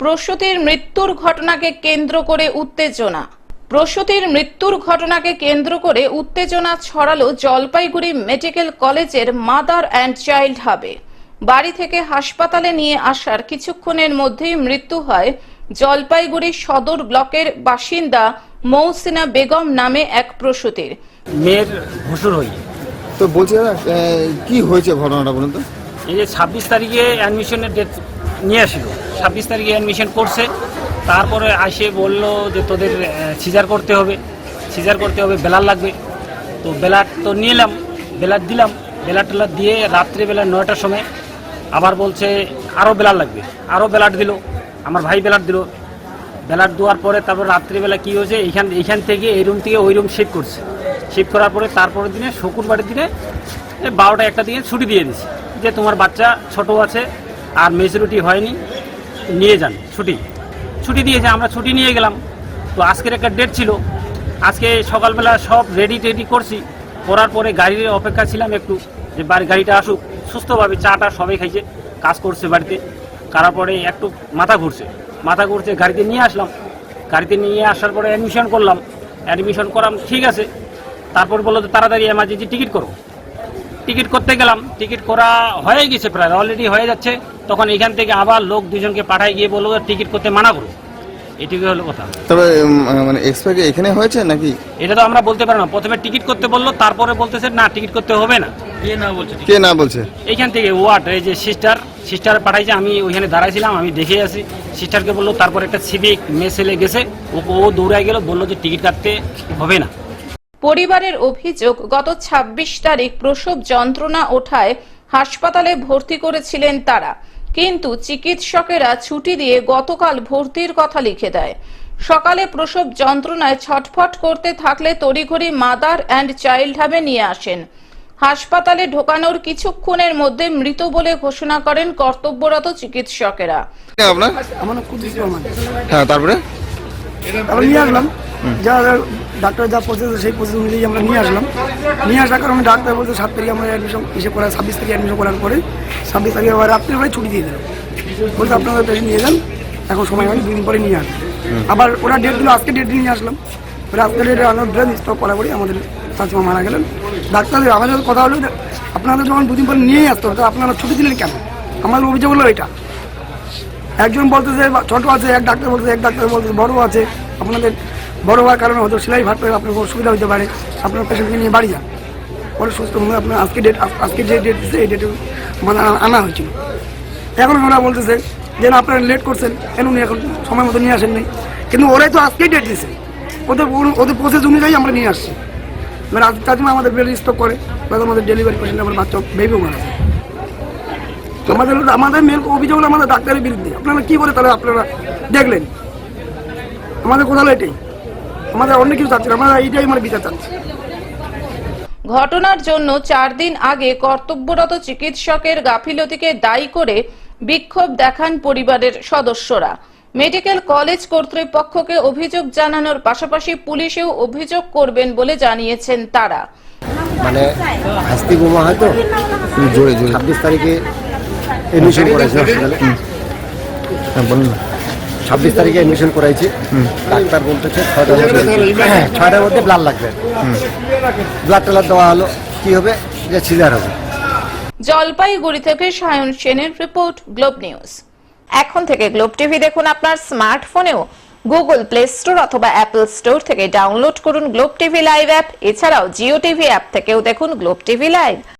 প্রসূতির মৃত্যুর ঘটনাকে কেন্দ্র করে উত্তেজনা। প্রসূতির মৃত্যুর ঘটনাকে কেন্দ্র করে উত্তেজনা ছড়ালো জলপাইগুড়ি মেডিকেল কলেজের মাদার অ্যান্ড চাইল্ড হাবে। বাড়ি থেকে হাসপাতালে নিয়ে আসার কিছুক্ষণের মধ্যেই মৃত্যু হয় জলপাইগুড়ি সদর ব্লকের বাসিন্দা মৌসিনা বেগম নামে এক প্রসূতির। মেয়ের ভসুর হই তো বলছি কি হয়েছে ঘটনাটা বলুন তো? এই যে ছাব্বিশ তারিখে অ্যাডমিশনের ডেট নিয়ে আসিল। ছাব্বিশ তারিখে অ্যাডমিশন করছে। তারপরে আসে বলল যে তোদের সিজার করতে হবে। সিজার করতে হবে, বেলার লাগবে। তো বেলার তো নিয়ে এলাম বেলার দিলাম। বেলার টেলার দিয়ে রাত্রিবেলা নয়টার সময় আবার বলছে আরও বেলার লাগবে। আরও বেলার দিল। আমার ভাই বেলার দিল। বেলার দেওয়ার পরে তারপর রাত্রিবেলা কী হয়েছে? এইখান এইখান থেকে এই রুম থেকে ওই রুম শিফট করছে। শিফট করার পরে তারপরের দিনে, শুক্রবারের দিনে বারোটা একটা দিকে ছুটি দিয়ে দিছে যে তোমার বাচ্চা ছোট আছে আর মেচুরিটি হয়নি, নিয়ে যান, ছুটি। ছুটি দিয়েছে, আমরা ছুটি নিয়ে গেলাম। তো আজকের একটা ডেট ছিল। আজকে সকালবেলা সব রেডি টেডি করছি। করার পরে গাড়ির অপেক্ষা ছিলাম একটু, যে বাড়ি গাড়িটা আসুক। সুস্থভাবে চাটা সবাই খাইছে, কাজ করছে বাড়িতে। করার পরে একটু মাথা ঘুরছে। মাথা ঘুরছে, গাড়িতে নিয়ে আসলাম। গাড়িতে নিয়ে আসার পরে অ্যাডমিশন করলাম। অ্যাডমিশন করাম, ঠিক আছে। তারপর বলল তাড়াতাড়ি এমার্জেন্সি টিকিট করো। টিকিট করতে গেলাম। টিকিট করা হয়ে গেছে প্রায় অলরেডি হয়ে যাচ্ছে। তখন এখান থেকে আবার লোক দুজনকে পাঠায় গিয়ে বলল যে টিকিট করতে মানা করো। এটুকু হলো কথা। তবে মানে এক্সপায়ার এখানে হয়েছে নাকি? এটা তো আমরা বলতে পারি না। প্রথমে টিকিট করতে বলল তারপরে বলতেছে না টিকিট করতে হবে না। কে না বলছে কে না বলছে? এইখান থেকে ওয়ার্ড এই যে সিস্টার সিস্টার পাঠাইছে আমি ওইখানে দাঁড়াইছিলাম আমি দেখে আসি। সিস্টারকে বলল তারপর একটা সিভিক মেসেলে গেছে ও ও দৌড়ায় গেল বলল যে টিকিট কাটতে হবে না। পরিবারের অভিযোগ গত ২৬ তারিখ প্রসব যন্ত্রণা ওঠায় হাসপাতালে ভর্তি করেছিলেন তারা। কিন্তু চিকিৎসকেরা ছুটি দিয়ে গতকাল ভর্তির কথা লিখে দেয়। সকালে প্রসব যন্ত্রণায় ছটফট করতে থাকলে তড়িঘড়ি মাদার অ্যান্ড চাইল্ড হাবে নিয়ে আসেন। হাসপাতালে ঢোকানোর কিছুক্ষণের মধ্যে মৃত বলে ঘোষণা করেন কর্তব্যরত চিকিৎসকেরা। আপনার? হ্যাঁ তারপরে? নিয়ে আসলাম। যা ডাক্তার যা প্রসেস সেই প্রসেস অনুযায়ী আমরা নিয়ে আসলাম। নিয়ে আসার কারণে ডাক্তার বলতে সাত তারিখে আমরা অ্যাডমিশন এসে করা ছাব্বিশ তারিখে অ্যাডমিশন করার পরে ছাব্বিশ তারিখে আবার রাত্রিবেলায় ছুটি দিয়ে দিল বলতে আপনারা পেশেন্ট নিয়ে যান এখন সময় হয় দুদিন পরে নিয়ে আসবেন। আবার ওরা ডেট দিল আজকে ডেট নিয়ে আসলাম। ওরা আজকে ডেটে আনার ড্রেন স্টপ করা করে আমাদের চাচিমা মারা গেলেন। ডাক্তারদের আমাদের কথা হলো যে আপনাদের যখন দুদিন পরে নিয়েই আসতে হবে আপনারা ছুটি দিলেন কেন? আমার অভিযোগ হলো এটা। একজন বলতেছে ছোট আছে এক ডাক্তার বলতেছে এক ডাক্তার বলতেছে বড় আছে আপনাদের বড় হওয়ার কারণে হয়তো সেলাই ভাট পেয়ে আপনার অসুবিধা হতে পারে। আপনার পেশেন্টকে নিয়ে বাড়ি যান। পরে সুস্থ হয়ে আপনার আজকে ডেট আজকে যে ডেট দিচ্ছে এই ডেটে মানে আনা- হয়েছিল। এখন ওরা বলতেছে যে আপনারা লেট করছেন, কেন উনি এখন সময় মতো নিয়ে আসেননি? কিন্তু ওরাই তো আজকেই ডেট দিয়েছে ওদের ওদের প্রসেস অনুযায়ী আমরা নিয়ে আসছি। মানে আজ চাচিমা আমাদের বেল স্টক করে প্লাস আমাদের ডেলিভারি পেশেন্ট আমার বাচ্চা বেবিও মারা আমাদের আমাদের মেন অভিযোগ আমাদের ডাক্তারের বিরুদ্ধে। আপনারা কী করে তাহলে আপনারা দেখলেন? আমাদের কোথাও এটাই। আমাদের অন্য কিছু চাচ্ছি না আমরা এইটাই আমার বিচার চাচ্ছি। ঘটনার জন্য চার দিন আগে কর্তব্যরত চিকিৎসকের গাফিলতিকে দায়ী করে বিক্ষোভ দেখান পরিবারের সদস্যরা। মেডিকেল কলেজ কর্তৃপক্ষকে অভিযোগ জানানোর পাশাপাশি পুলিশেও অভিযোগ করবেন বলে জানিয়েছেন তারা। মানে হাস্তি বোমা হয়তো জোরে জোরে ছাব্বিশ তারিখে এডমিশন করাইছে হসপিটালে। হ্যাঁ বলুন না। ছাব্বিশ তারিখে এডমিশন করাইছি। ডাক্তার বলতেছে ছয়টার মধ্যে ছয়টার মধ্যে ব্লাড লাগবে। ব্লাড টেলার দেওয়া হলো। কি হবে? যে সিজার হবে। জলপাইগুড়ি থেকে সায়ন সেনের রিপোর্ট গ্লোব নিউজ এখন থেকে গ্লোব টিভি দেখুন আপনার স্মার্টফোনেও গুগল প্লে স্টোর অথবা অ্যাপল স্টোর থেকে ডাউনলোড করুন গ্লোব টিভি লাইভ অ্যাপ এছাড়াও জিও টিভি অ্যাপ থেকেও দেখুন গ্লোব টিভি লাইভ